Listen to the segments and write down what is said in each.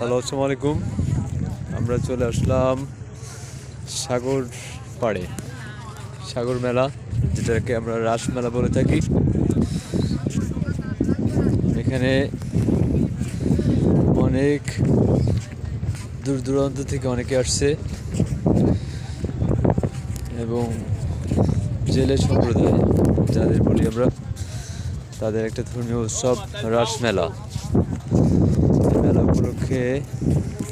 Hello আসসালামু আলাইকুম আমরা চলে আসলাম সাগর পাড়ে। সাগর মেলা, যেটাকে আমরা রাস মেলা বলে থাকি। এখানে অনেক দূর দূরান্ত থেকে অনেকে আসছে। এবং জেলে সম্প্রদায়, যাদের বলি আমরা, তাদের একটা ধর্মীয় উৎসব রাস মেলা। মেলা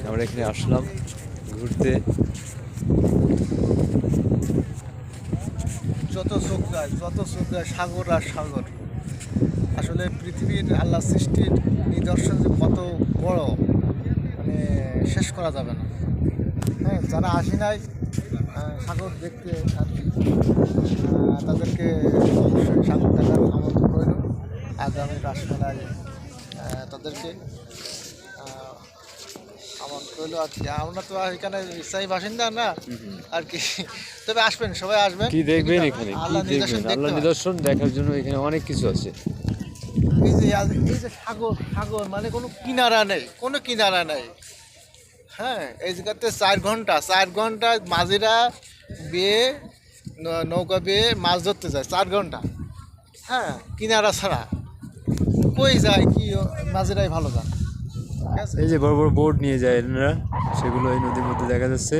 আমরা এখানে আসলাম ঘুরতে। যত চোখ যায়, যত চোখ যায়, সাগর আর সাগর। আসলে পৃথিবীর আল্লাহ সৃষ্টির নিদর্শন যে কত বড় মানে শেষ করা যাবে না। হ্যাঁ যারা আসি নাই সাগর দেখতে আর তাদেরকে অবশ্যই সাগর দেখার আমন্ত্রণ রইল। আগামী রাসমেলায় তাদেরকে রইল আমরা তো এখানে স্থায়ী বাসিন্দা না আর কি। তবে আসবেন সবাই আসবেন। কি দেখবেন এখানে? আল্লাহ নিদর্শন আল্লাহ নিদর্শন দেখার জন্য এখানে অনেক কিছু আছে। এই যে এই যে সাগর সাগর মানে কোনো কিনারা নেই কোনো কিনারা নেই। হ্যাঁ এই জায়গাতে চার ঘণ্টা চার ঘণ্টা মাঝিরা বেয়ে নৌকা বেয়ে মাছ ধরতে যায় চার ঘণ্টা। হ্যাঁ কিনারা ছাড়া। কই যায় কি মাঝিরাই ভালো যায় এই যে বড় বড় বোর্ড নিয়ে যায় এনারা সেগুলো এই নদীর মধ্যে দেখা যাচ্ছে।